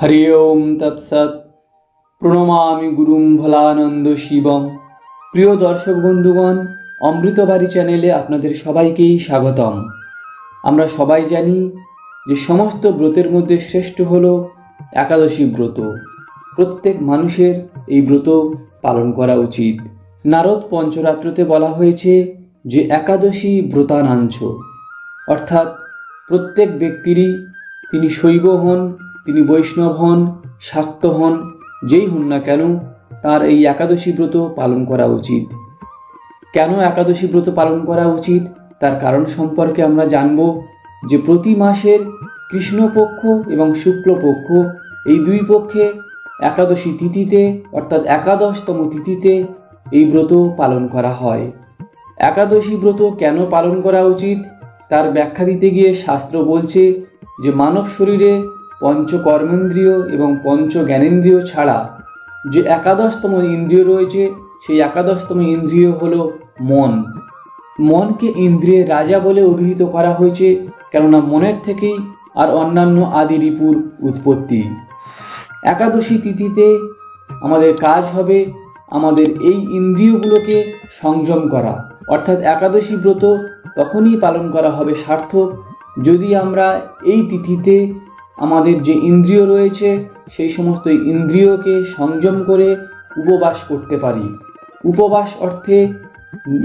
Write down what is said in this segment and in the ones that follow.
হরি ওম তৎসৎ প্রণমামি গুরুম ভোলানন্দ শিবম প্রিয় দর্শক বন্ধুগণ অমৃতবাড়ি চ্যানেলে আপনাদের সবাইকেই স্বাগতম। আমরা সবাই জানি যে সমস্ত ব্রতের মধ্যে শ্রেষ্ঠ হল একাদশী ব্রত। প্রত্যেক মানুষের এই ব্রত পালন করা উচিত। নারদ পঞ্চরাত্রতে বলা হয়েছে যে একাদশী ব্রতানাঞ্চ। অর্থাৎ প্রত্যেক ব্যক্তিরই তিনি শৈব হন তিনি বৈষ্ণব হন, শাক্ত হন, যেই হন না কেন, তার এই একাদশী ব্রত পালন করা উচিত। কেন একাদশী ব্রত পালন করা উচিত? তার কারণ সম্পর্কে আমরা জানব যে প্রতি মাসের কৃষ্ণপক্ষ এবং শুক্লপক্ষ এই দুই পক্ষে একাদশী তিথিতে অর্থাৎ একাদশতম তিথিতে এই ব্রত পালন করা হয়। একাদশী ব্রত কেন পালন করা উচিত? তার ব্যাখ্যা দিতে গিয়ে শাস্ত্র বলছে যে মানব শরীরে পঞ্চ কর্মেন্দ্রিয় এবং পঞ্চ জ্ঞানেন্দ্রিয় ছাড়া যে একাদশতম ইন্দ্রিয় রয়েছে, সেই একাদশতম ইন্দ্রিয় হল মন। মনকে ইন্দ্রিয়ের রাজা বলে অভিহিত করা হয়েছে, কেননা মনের থেকেই আর অন্যান্য আদি রিপুর উৎপত্তি। একাদশী তিথিতে আমাদের কাজ হবে আমাদের এই ইন্দ্রিয়গুলোকে সংযম করা। অর্থাৎ একাদশী ব্রত তখনই পালন করা হবে সার্থক, যদি আমরা এই তিথিতে আমাদের যে ইন্দ্রিয় রয়েছে, সেই সমস্ত ইন্দ্রিয়কে সংযম করে উপবাস করতে পারি। উপবাস অর্থে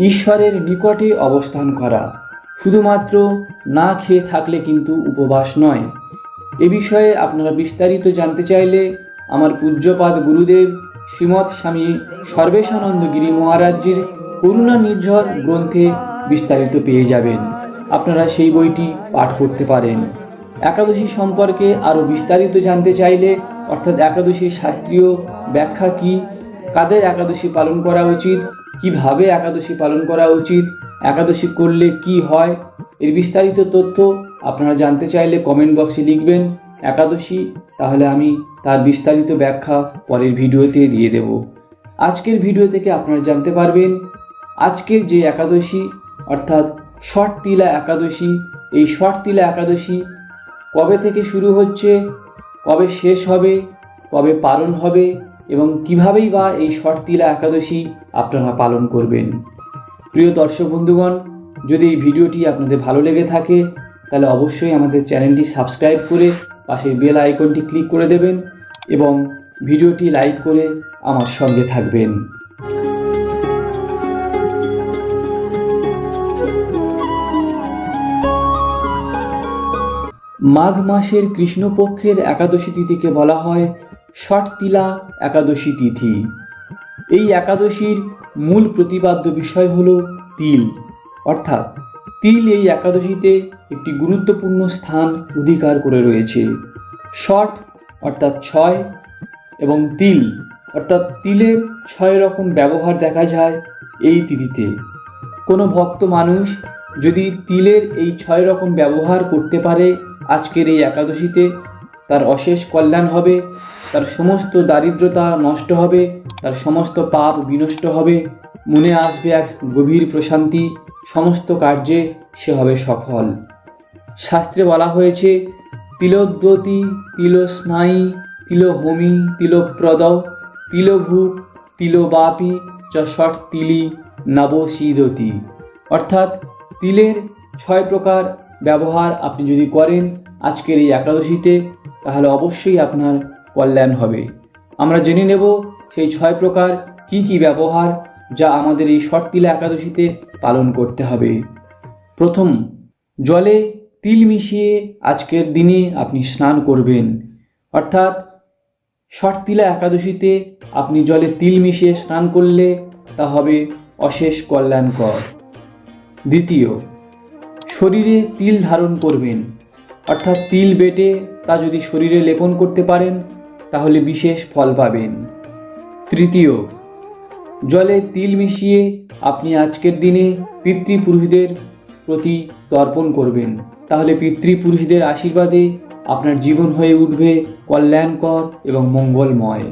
ঈশ্বরের নিকটে অবস্থান করা। শুধুমাত্র না খেয়ে থাকলে কিন্তু উপবাস নয়। এ বিষয়ে আপনারা বিস্তারিত জানতে চাইলে আমার পূজ্যপাদ গুরুদেব শ্রীমৎ স্বামী সর্বেশানন্দ গিরি মহারাজ্যের করুণা নির্ঝর গ্রন্থে বিস্তারিত পেয়ে যাবেন। আপনারা সেই বইটি পাঠ করতে পারেন। একাদশী সম্পর্কে আরও বিস্তারিত জানতে চাইলে, অর্থাৎ একাদশীর শাস্ত্রীয় ব্যাখ্যা কি? কাদের একাদশী পালন করা উচিত? কীভাবে একাদশী পালন করা উচিত? একাদশী করলে কি হয়? এর বিস্তারিত তথ্য আপনারা জানতে চাইলে কমেন্ট বক্সে লিখবেন, একাদশী। তাহলে আমি তার বিস্তারিত ব্যাখ্যা পরের ভিডিওতে দিয়ে দেব। আজকের ভিডিও থেকে আপনারা জানতে পারবেন, আজকের যে একাদশী, অর্থাৎ শর্ট তিলা একাদশী, এই শর্ট তিলা একাদশী কবে থেকে শুরু হচ্ছে, কবে শেষ হবে, কবে পালন হবে এবং কিভাবেই বা এই শর্ট তিলা একাদশী আপনারা পালন করবেন। প্রিয় দর্শক বন্ধুগণ, যদি এই ভিডিওটি আপনাদের ভালো লেগে থাকে, তাহলে অবশ্যই আমাদের চ্যানেলটি সাবস্ক্রাইব করে পাশের বেল আইকনটি ক্লিক করে দেবেন এবং ভিডিওটি লাইক করে আমার সঙ্গে থাকবেন। মাঘ মাসের কৃষ্ণপক্ষের একাদশী তিথিকে বলা হয় ষটতিলা একাদশী তিথি। এই একাদশীর মূল প্রতিপাদ্য বিষয় হল তিল। অর্থাৎ তিল এই একাদশীতে একটি গুরুত্বপূর্ণ স্থান অধিকার করে রয়েছে। ষট অর্থাৎ ছয় এবং তিল অর্থাৎ তিলের ছয় রকম ব্যবহার দেখা যায় এই তিথিতে। কোনো ভক্ত মানুষ যদি তিলের এই ছয় রকম ব্যবহার করতে পারে আজকের এই একাদশীতে তার অশেষ কল্যাণ হবে, তার সমস্ত দারিদ্রতা নষ্ট হবে, তার সমস্ত পাপ বিনষ্ট হবে। মনে আসবে এক গভীর প্রশান্তি, সমস্ত কার্যে সে হবে সফল। শাস্ত্রে বলা হয়েছে, তিলোদ্যতি, তিলস্নায়ী, তিলহোমি, তিলপ্রদ তিলভূক তিলবাপি ষট তিলি নবসিদতি। অর্থাৎ তিলের ছয় প্রকার ব্যবহার আপনি যদি করেন আজকের এই একাদশীতে, তাহলে অবশ্যই আপনার কল্যাণ হবে। আমরা জেনে নেব সেই ছয় প্রকার কি কি ব্যবহার যা আমাদের এই শর্তিলা একাদশীতে পালন করতে হবে। প্রথম, জলে তিল মিশিয়ে আজকের দিনে আপনি স্নান করবেন। অর্থাৎ, শর্তিলা একাদশীতে আপনি জলে তিল মিশিয়ে স্নান করলে তা হবে অশেষ কল্যাণকর। দ্বিতীয় শরীরে তিল ধারণ করবেন। অর্থাৎ তিল বেটে তা যদি শরীরে লেপন করতে পারেন, তাহলে বিশেষ ফল পাবেন। তৃতীয়, জলে তিল মিশিয়ে আপনি আজকের দিনে পিতৃপুরুষদের প্রতি তর্পণ করবেন। তাহলে পিতৃপুরুষদের আশীর্বাদে আপনার জীবন হয়ে উঠবে কল্যাণকর এবং মঙ্গলময়।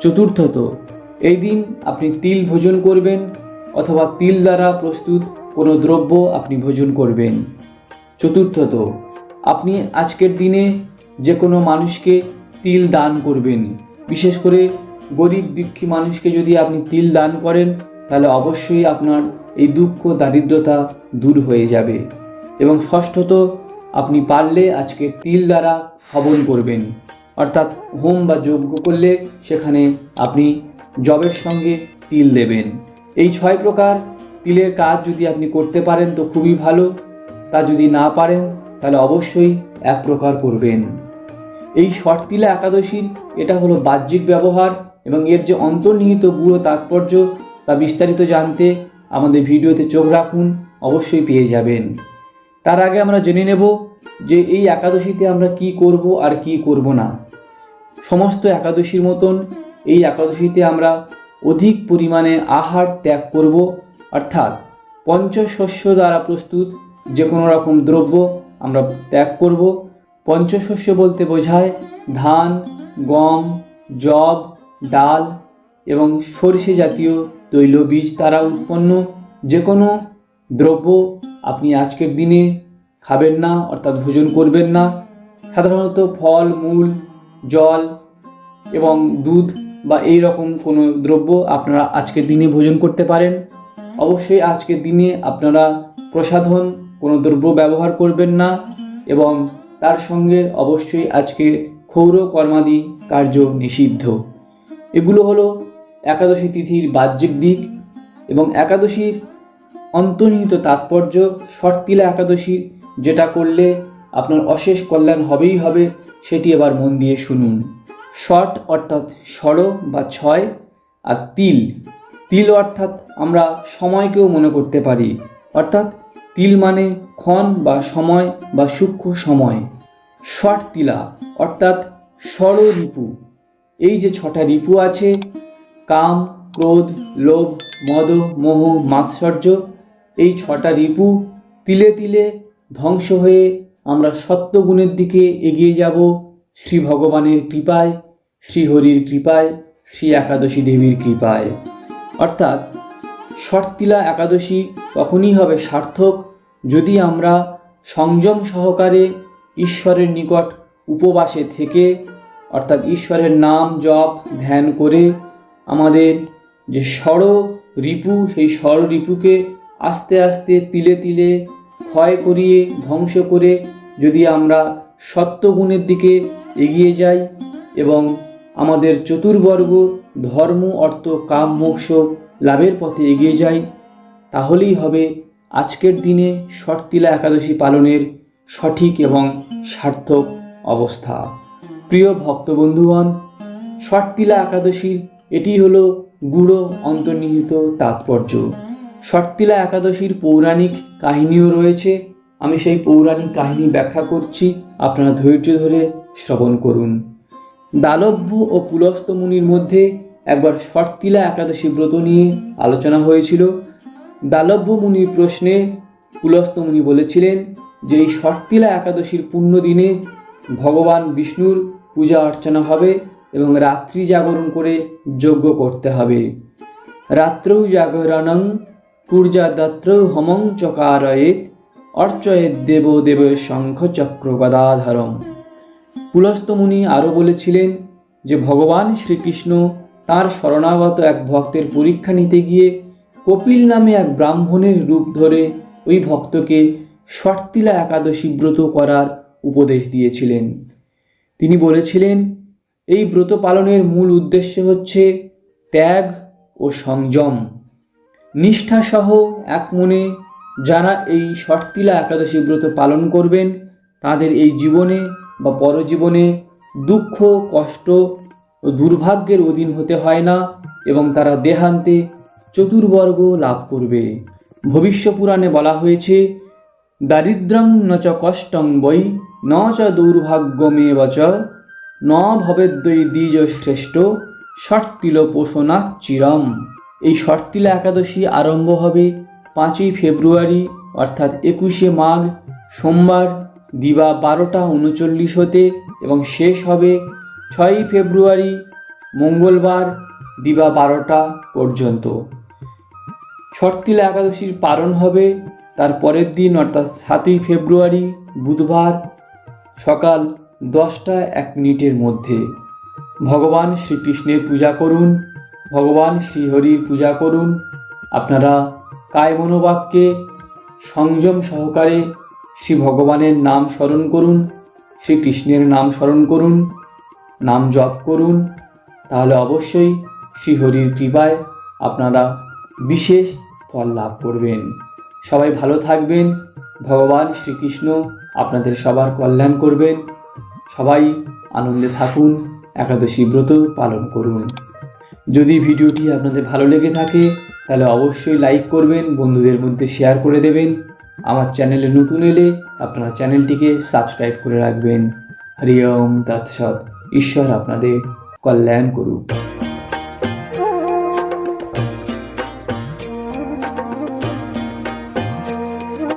চতুর্থত, এই দিন আপনি তিল ভোজন করবেন অথবা তিল দ্বারা প্রস্তুত কোনো দ্রব্য আপনি ভোজন করবেন। চতুর্থত, আপনি আজকের দিনে যে কোনো মানুষকে তিল দান করবেন। বিশেষ করে গরিব দুঃখী মানুষকে যদি আপনি তিল দান করেন, তাহলে অবশ্যই আপনার এই দুঃখ দারিদ্রতা দূর হয়ে যাবে। এবং ষষ্ঠত, আপনি পারলে আজকে তিল দ্বারা হবন করবেন। অর্থাৎ হোম বা যজ্ঞ করলে সেখানে আপনি জবের সঙ্গে তিল দেবেন। এই ছয় প্রকার তিলের কাজ যদি আপনি করতে পারেন তো খুবই ভালো। তা যদি না পারেন, তাহলে অবশ্যই এক প্রকার করবেন। এই শর্তিলা একাদশীর এটা হলো বাহ্যিক ব্যবহার এবং এর যে অন্তর্নিহিত গুরু তাৎপর্য তা বিস্তারিত জানতে আমাদের ভিডিওতে চোখ রাখুন, অবশ্যই পেয়ে যাবেন। তার আগে আমরা জেনে নেব যে এই একাদশীতে আমরা কি করব আর কি করব না। সমস্ত একাদশীর মতন এই একাদশীতে আমরা অধিক পরিমাণে আহার ত্যাগ করব অর্থাৎ পঞ্চশস্য দ্বারা প্রস্তুত যে কোনো রকম দ্রব্য আমরা ত্যাগ করব। পঞ্চশস্য বলতে বোঝায় ধান, গম জব ডাল এবং সরিষে জাতীয় তৈলবীজ দ্বারা উৎপন্ন যে কোনো দ্রব্য আপনি আজকের দিনে খাবেন না, অর্থাৎ ভোজন করবেন না। সাধারণত ফল, মূল, জল এবং দুধ বা এই রকম কোনো দ্রব্য আপনারা আজকের দিনে ভোজন করতে পারেন। অবশ্যই আজকের দিনে আপনারা প্রসাধন, কোনো দ্রব্য ব্যবহার করবেন না এবং তার সঙ্গে অবশ্যই আজকে ক্ষৌর কর্মাদি কার্য নিষিদ্ধ। এগুলো হলো একাদশী তিথির বাহ্যিক দিক এবং একাদশীর অন্তর্নিহিত তাৎপর্য শর্তিলা একাদশীর যেটা করলে আপনার অশেষ কল্যাণ হবেই হবে, সেটি এবার মন দিয়ে শুনুন। শট অর্থাৎ ষড় বা ছয় আর তিল তিল অর্থাৎ আমরা সময়কেও মনে করতে পারি। অর্থাৎ তিল মানে ক্ষণ বা সময় বা সূক্ষ্ম সময়। ষট তিলা অর্থাৎ ষড় রিপু। এই যে ছটা রিপু আছে, কাম, ক্রোধ, লোভ, মদ, মোহ, মাৎসর্য, এই ছটা রিপু তিলে তিলে ধ্বংস হয়ে আমরা সত্যগুণের দিকে এগিয়ে যাব শ্রী ভগবানের কৃপায়, শ্রীহরির কৃপায়, শ্রী একাদশী দেবীর কৃপায়। অর্থাৎ শর্তিলা একাদশী তখনই হবে সার্থক যদি আমরা সংযম সহকারে ঈশ্বরের নিকট উপবাসে থেকে অর্থাৎ ঈশ্বরের নাম জপ, ধ্যান করে আমাদের যে ষড় রিপু, সেই ষড় রিপুকে আস্তে আস্তে তিলে তিলে ক্ষয় করিয়ে ধ্বংস করে যদি আমরা সত্যগুণের দিকে এগিয়ে যাই এবং আমাদের চতুর্বর্গ ধর্ম, অর্থ, কাম, মোক্ষ লাভের পথে এগিয়ে যাই, তাহলেই হবে আজকের দিনে শর্তিলা একাদশী পালনের সঠিক এবং সার্থক অবস্থা। প্রিয় ভক্তবন্ধুগণ শর্তিলা একাদশীর এটি হলো গুড়ো অন্তর্নিহিত তাৎপর্য। শর্তিলা একাদশীর পৌরাণিক কাহিনীও রয়েছে। আমি সেই পৌরাণিক কাহিনী ব্যাখ্যা করছি। আপনারা ধৈর্য ধরে শ্রবণ করুন। দালভ্য ও পুলস্ত মুনির মধ্যে একবার শর্তিলা একাদশী ব্রত নিয়ে আলোচনা হয়েছিল। দালব্য মুনির প্রশ্নে পুলস্ত মুনি বলেছিলেন যে, এই শর্তিলা একাদশীর পুণ্য দিনে ভগবান বিষ্ণুর পূজা অর্চনা হবে এবং রাত্রি জাগরণ করে যজ্ঞ করতে হবে। রাত্রৌ জাগরণং পূর্জা দত্রৌ হমং চকারয়েত অর্চয়েত দেব দেব শঙ্খ চক্র গদাধরম। পুলস্ত মুনি আরও বলেছিলেন যে, ভগবান শ্রীকৃষ্ণ তার শরণাগত এক ভক্তের পরীক্ষা নিতে গিয়ে কপিল নামে এক ব্রাহ্মণের রূপ ধরে ওই ভক্তকে শর্তিলা একাদশী ব্রত করার উপদেশ দিয়েছিলেন। তিনি বলেছিলেন, এই ব্রত পালনের মূল উদ্দেশ্য হচ্ছে ত্যাগ ও সংযম। নিষ্ঠাসহ এক মনে যারা এই শর্তিলা একাদশী ব্রত পালন করবেন, তাদের এই জীবনে বা পরজীবনে দুঃখ, কষ্ট ও দুর্ভাগ্যের অধীন হতে হয় না এবং তারা দেহান্তে চতুর্বর্গ লাভ করবে। ভবিষ্য পুরাণে বলা হয়েছে, দারিদ্রং ন চ কষ্টং বৈ, ন চ দুর্ভাগ্যমেব চ, ন ভবেদ্বৈ দ্বিজ শ্রেষ্ঠ ষট্তিল পোষণা চিরম। এই ষটতিলা একাদশী আরম্ভ হবে পাঁচই ফেব্রুয়ারি, অর্থাৎ একুশে মাঘ, সোমবার দিবা বারোটা উনচল্লিশ হতে এবং শেষ হবে ছয়ই ফেব্রুয়ারি, মঙ্গলবার দিবা বারোটা পর্যন্ত। শর্তিলা একাদশীর পালন হবে, তার পরের দিন অর্থাৎ সাতই ফেব্রুয়ারি, বুধবার সকাল দশটা এক মিনিটের মধ্যে। ভগবান শ্রীকৃষ্ণের পূজা করুন, ভগবান শ্রীহরির পূজা করুন। আপনারা কায় মনোবাক্যে সংযম সহকারে শ্রী ভগবানের নাম স্মরণ করুন, শ্রীকৃষ্ণের নাম স্মরণ করুন, নাম জপ করুন, তাহলে অবশ্যই শ্রীহরির কৃপায় আপনারা বিশেষ ফল লাভ করবেন। সবাই ভালো থাকবেন, ভগবান শ্রীকৃষ্ণ আপনাদের সবার কল্যাণ করবেন, সবাই আনন্দে থাকুন, একাদশী ব্রত পালন করুন। যদি ভিডিওটি আপনাদের ভালো লেগে থাকে, তাহলে অবশ্যই লাইক করবেন, বন্ধুদের মধ্যে শেয়ার করে দেবেন। আমার চ্যানেলে নতুন এলে আপনারা চ্যানেলটিকে সাবস্ক্রাইব করে রাখবেন। হরিওম তৎসৎ, ঈশ্বর আপনাদের কল্যাণ করুক।